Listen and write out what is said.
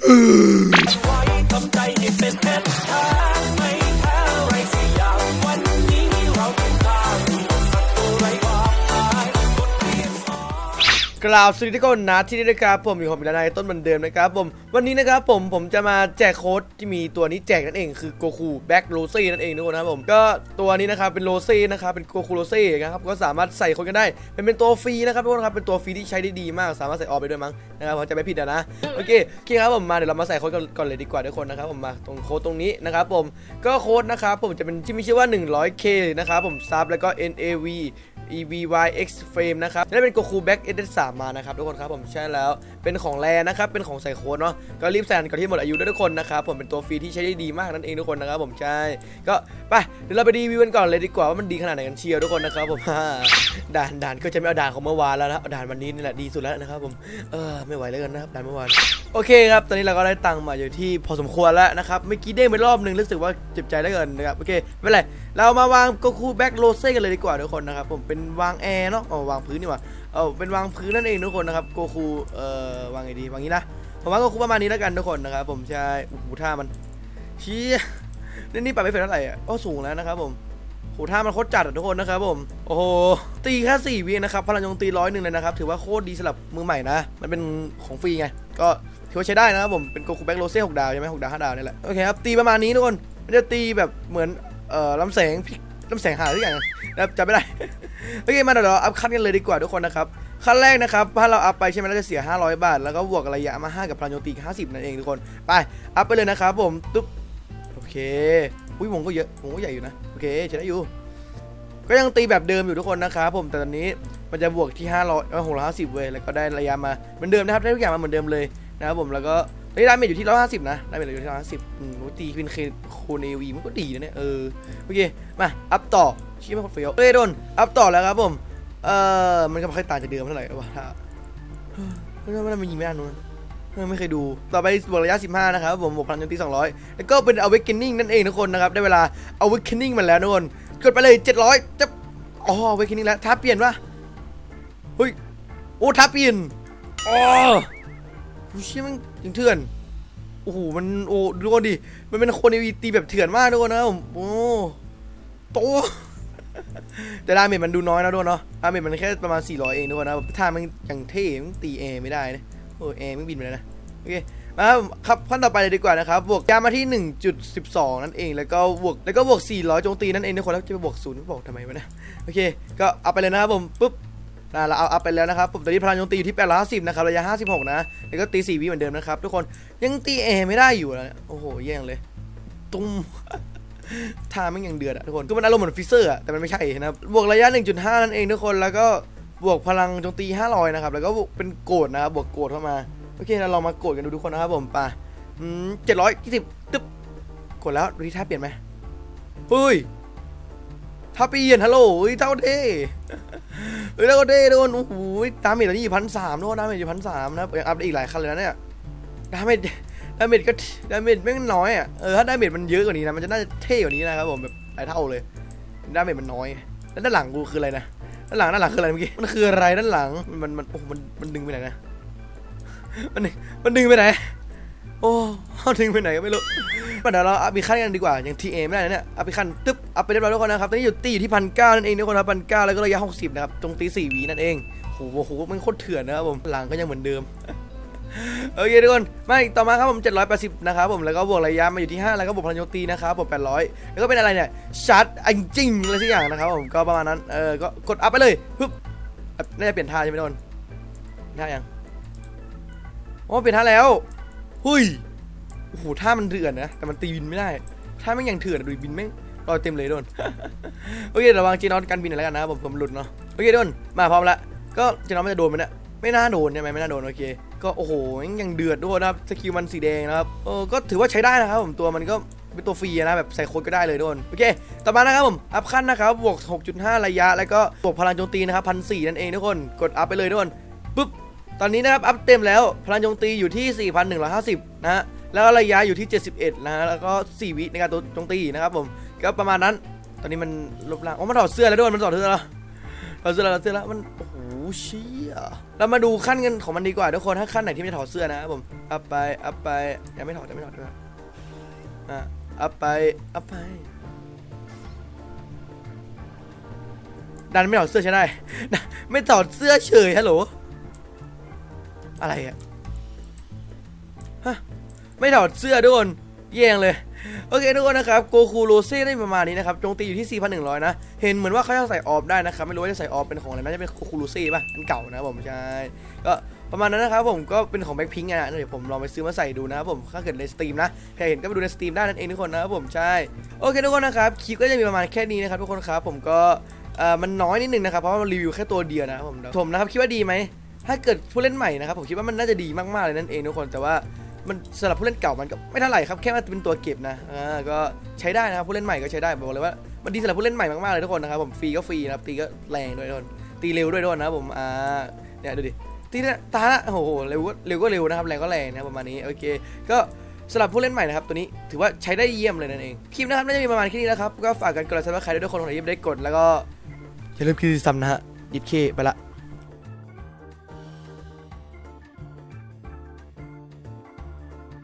Ugh. กราบสวัสดีทุกคนนะที่นี่นะครับผมอยู่ผมอีกแล้วนต้นเหมือนเดิมนะครับผมวันนี้นะครับผมผมจะมาแจกโค้ดที่มีตัวนี้แจกนั่นเองคือโกคูแบ็กโรซี่นั่นเองทุกคนนะครับผมก็ตัวนี้นะครับเป็นโรซี่นะครับเป็นโกคูโรซี่นะครับก็สามารถใส่ค้ดกันได้เป็นเป็นตัวฟรีนะครับทุกคนครับเป็นตัวฟรีที่ใช้ได้ดีมาก สามารถใส่ออกไปด้วยมั้งนะครับผมจะไม่ผิดนะโอเคโอเคครับผมมาเดี๋ยวเรามาใส่โค้ดก่อนเลยดีกว่าทุกคนนะครับผมมาตรงโค้ดตรงนี้นะครับผมก็โค้ดนะครับผมจะเป็นที่มีชื่อว่า 100k นะครับผมซับแล้วก็ NAV EVYX Frame นะครับและเป็น Goku Back s 3มานะครับทุกคนครับผมใช่แล้วเป็นของแรนะครับเป็นของใส่โค้ดเนาะก็รีบใส่กันก่อนที่หมดอายุด้วยทุกคนนะครับผมเป็นตัวฟรีที่ใช้ได้ดีมากนั่นเองทุกคนนะครับผมใช่ก็ไปเดี๋ยวเราไปรีวิวกันก่อนเลยดีกว่าว่ามันดีขนาดไหนกันเชียวทุกคนนะครับผมด่านด่านก็จะไม่เอาด่านของเมื่อวานแล้วนะเอาด่านวันนี้นี่แหละดีสุดแล้วนะครับผมเออไม่ไหวแล้วกันนะครับด่านเมื่อวานโอเคครับตอนนี้เราก็ได้ตังค์มาอยู่ที่พอสมควรแล้วนะครับเมื่อกี้เด้งไปรอบนึงรู้สึกว่าเจ็บใจแล้วเกินนะครับโอเคไม่เป็นไรเรามาวางโกคูแบ็กโรเซ่กันเลยดีกว่าทุกคนนะครับผมเป็นวางแอร์เนาะเอวางพื้นดีกว่าเอาเป็นวางพื้นนั่นเองทุกคนนะครับโกคูเอ่อวางไงดีวางนี้นะผมว่าโกคูประมาณนี้แล้วกันทุกคนนะครับผมใช่โอ้โหท่ามันเชี้นี่นี่ปรับไม่เฟรเท่าไหร่อะก็สูงแล้วนะครับผมโหท่ามันโคตรจัดทุกคนนะครับผมโอ้โหตีแค่สี่วินะครับพลังยงตีร้อยหนึ่งเลยนะครับถือว่าโคตรดีสำหรับมือใหม่นะ มันเป็นของฟรีไงก็ถือว่าใช้ได้นะครับผมเป็นโกคูแบ็กโรเซ่หกดาวใช่ไหมหกดาวห้าดาวนี่แหละโอเคครับตีประมาณนี้ทุกคนม่ได้ตีแบบเหมือน เอ่อลำแสงพิลำแสงหาหรืออย่างนะครับจำไม่ได้ โอเค มาเดี๋ยวเราอัพขั้นกันเลยดีกว่าทุกคนนะครับ ขั้นแรกนะครับ ถ้าเราอัพไปใช่ไหมเราจะเสีย 500 บาท แล้วก็บวกระยะมา 5 กับพลังโจมตี50 นั่นเองทุกคน ไป อัพไปเลยนะครับผม ตุ๊บ โอเค อุ้ยวงก็เยอะ วงก็ใหญ่อยู่นะ โอเคใช้ได้อยู่ ก็ยังตีแบบเดิมอยู่ทุกคนนะครับผม แต่ตอนนี้มันจะบวกที่ 500เออ650 เว้ย แล้วก็ได้ระยะมาเหมือนเดิมนะครับ ได้ทุกอย่างมาเหมือนเดิมเลยนะครับผม แล้วก็ ได้ดาเมจอยู่ที่150นะดาเมจอยู่ที่150อืมโอ้ตีเป็นเคคูเนวีมันก็ดีนะเนี่ยเออโอเคมาอัพต่อชี้ไม่คนเฟี้ยวเอ้ยโดนอัพต่อแล้วครับผมเออมันก็ไม่ค่อยต่างจากเดิมเท่าไหร่วะถ้าเฮ้ยมันมันยิงไม่ได้นู้นไม่เคยดูต่อไปบวกระยะ 15 นะครับผมบวกพลังโจมตี200 แล้วก็เป็น awakening นั่นเองทุกคนนะครับ ได้เวลา awakening มาแล้วทุกคนกดไปเลย 700จะอ๋อไว้แค่นี้แล้วท้าเปลี่ยนปะเฮ้ยโอ้ท้าเปลี่ยนอ๋อ โอ้เชี่ยมันยังเถื่อน โอ้โห มันโอ้ดูก่อนดิ มันเป็นคนในวีตีแบบเถื่อนมากทุกคนนะผมโอ้โตแต่ดาเมจมันดูน้อยนะทุกคนเนาะ ดาเมจมันแค่ประมาณ 400 เองทุกคนนะถ้ามันอย่างเท่มันตีแอไม่ได้นะโอ้แอมันบินไปแล้วนะ โอเคมาครับขั้นต่อไปเลยดีกว่านะครับ บวกยามาที่ 1.12 นั่นเอง แล้วก็บวก แล้วก็บวก 400 โจมตีนั่นเองทุกคนแล้วจะไปบวกศูนย์บอกทำไมวะเนะโอเค ก็เอาไปเลยนะครับผม ปุ๊บ นะเราเอาเอาไปแล้วนะครับผมตอนนี้พลังโจมตีอยู่ที่850นะครับระยะ 56 นะ แล้วก็ตี4วิเหมือนเดิมนะครับ ทุกคนยังตีเอไม่ได้อยู่นะโอ้โหแย่งเลย ตุ้มท่ามันยังเดือดอะทุกคนคือมันอารมณ์เหมือนฟิเซอร์อะแต่มันไม่ใช่นะครับบวกระยะ 1.5 นั่นเองทุกคนแล้วก็บวกพลังโจมตี 500 นะครับ แล้วก็เป็นโกดนะครับบวกโกดเข้ามา โอเคเราลองมาโกดกันดูทุกคนนะครับผมไปอืมเจ็ดร้อยยี่สิบตึ๊บกดแล้วดูที่ท่าเปลี่ยนไหมเฮ้ยท่าเปลี่ยนฮัลโหลเฮ้ยเท่าเท่ ฮ้ยเท่าเท่โดนโอ้โหดาเมจตอนนี้อยู่พันสามโดนดาเมจอยู่พันสามนะยังอัพได้อีกหลายขั้นเลยนะเนี่ยดาเมจดาเมจก็ดาเมจไม่น้อยอะเออถ้าดาเมจมันเยอะกว่านี้นะมันจะน่าจะเท่กว่านี้นะครับผมแบบหลายเท่าเลยดาเมจมันน้อย แล้วด้านหลังกูคืออะไรนะด้านหลังด้านหลังคืออะไรเมื่อกี้มันคืออะไรด้านหลังมันมันโอ้มันมันดึงไปไหนนะมันมันดึงไปไหนโอ้ เอาดึงไปไหนก็ไม่รู้มาเดี๋ยวเราอัพอีกขั้นกันดีกว่า อย่างทีเอไม่ได้นะเนี่ย อัพอีกขั้นตึ๊บ อัพไปเรียบร้อยทุกคนนะครับ ตอนนี้อยู่ตีอยู่ที่พันเก้านั่นเองทุกคนครับพันเก้าแล้วก็ระยะหกสิบนะครับ ตรงตีสี่วีนั่นเองโหโอ้โหมันโคตรเถื่อนนะครับผม หลังก็ยังเหมือนเดิมโอเคทุกคนมาอีกต่อมาครับผม 780 นะครับผม แล้วก็บวกระยะมาอยู่ที่ 5 แล้วก็บวกพลังโจมตีนะครับบวก800 แล้วก็เป็นอะไรเนี่ยชัดอันจริงอะไรสักอย่างนะครับผมก็ประมาณนั้นเออก็กดอัพไปเลยปึ๊บน่าจะเปลี่ยนท่าใช่ไหมทุกคนเปลี่ยนท่ายังโอ้เปลี่ยนท่าแล้ว หุย โอ้โหท่ามันเถื่อนนะ แต่มันตีบินไม่ได้ท่าแม่ยังเถื่อนดูบินแม่งรอยเต็มเลยโดน โอเคระวังจีนอนกันบินหน่อยแล้วกันนะผมผมหลุดเนาะ โอเคโดน มาพร้อมละ ก็จีนอนมันจะโดนไหมเนี่ยไม่น่าโดนใช่ไหมไม่น่าโดนโอเค ก็โอ้โหยังเดือดด้วยนะครับ สกิลมันสีแดงนะครับ เออ ก็ถือว่าใช้ได้นะครับผม ตัวมันก็เป็นตัวฟรีนะแบบใส่โค้ดก็ได้เลยทุกคนโอเค ต่อมานะครับผม อัพขั้นนะครับบวก 6.5 ระยะ แล้วก็บวกพลังโจมตีนะครับพันสี่นั่นเองทุกคน กดอัพไปเลยทุกคนปุ๊บ ตอนนี้นะครับอัพเต็มแล้ว พลังโจมตีอยู่ที่ 4,150 นะฮะ แล้วก็ระยะอยู่ที่ 71 นะฮะ แล้วก็ 4 วิในการโจมตีนะครับผม ก็ประมาณนั้น ตอนนี้มันลบล่าง อ๋อ มันถอดเสื้อแล้วด้วย มันถอดเสื้อแล้วถอดเสื้อแล้วถอดเสื้อแล้ว มัน โอ้โห เชี่ยเรามาดูขั้นกันของมันดีกว่าทุกคน ถ้าขั้นไหนที่ไม่ถอดเสื้อนะครับผม อัพไป อัพไป ยังไม่ถอดยังไม่ถอดด้วยอะ อัพไป อัพไป ดันไม่ถอดเสื้อใช่ได้ ไม่ถอดเสื้อเฉยฮัลโหล อะไรอะฮะ ไม่ถอดเสื้อทุกคนแย่งเลย โอเคทุกคนนะครับโกคูโรเซ่ได้ประมาณนี้นะครับโจงตีอยู่ที่ 4,100 นะ เห็นเหมือนว่าเขาจะใส่ออฟได้นะครับ ไม่รู้ว่าจะใส่ออฟเป็นของอะไรน่าจะเป็นโกคูโรเซ่ป่ะ อันเก่านะครับผมใช่ ก็ประมาณนั้นนะครับผมก็เป็นของแบ็คพิงค์นะเดี๋ยวผมลองไปซื้อมาใส่ดูนะครับผมถ้าเกิดในสตรีมนะใครเห็นก็ไปดูในสตรีมได้นั่นเองทุกคนนะครับผมใช่โอเคทุกคนนะครับคลิปก็จะมีประมาณแค่นี้นะครับทุกคนครับผมก็เอ่อมันน้อยนิดนึงนะครับเพราะว่ามันรีวิวแค่ตัวเดียวนะครับผมชมนะครับคิดว่าดีไหมถ้าเกิดผู้เล่นใหม่นะครับผมคิดว่ามันน่าจะดีมากๆเลยนั่นเองทุกคนแต่ว่า มันสำหรับผู้เล่นเก่ามันก็ไม่เท่าไหร่ครับแค่ว่าเป็นตัวเก็บนะอ่าก็ใช้ได้นะครับผู้เล่นใหม่ก็ใช้ได้บอกเลยว่ามันดีสำหรับผู้เล่นใหม่มากๆเลยทุกคนนะครับผมฟรีก็ฟรีนะครับตีก็แรงด้วยทุกคนตีเร็วด้วยทุกคนนะครับผมอ่าเนี่ยดูดิตีเนี่ยตาละโอ้โหเร็วก็เร็วก็เร็วนะครับแรงก็แรงนะประมาณนี้โอเคก็สำหรับผู้เล่นใหม่นะครับตัวนี้ถือว่าใช้ได้เยี่ยมเลยนั่นเองคลิปนะครับน่าจะมีประมาณแค่นี้แล้วครับก็ฝากกันกดไลค์ซับสไครต์ด้วยทุกคนของที่ได้กดแล้วก็อย่าลืมคิวซัมนะฮะยิบเคไปละ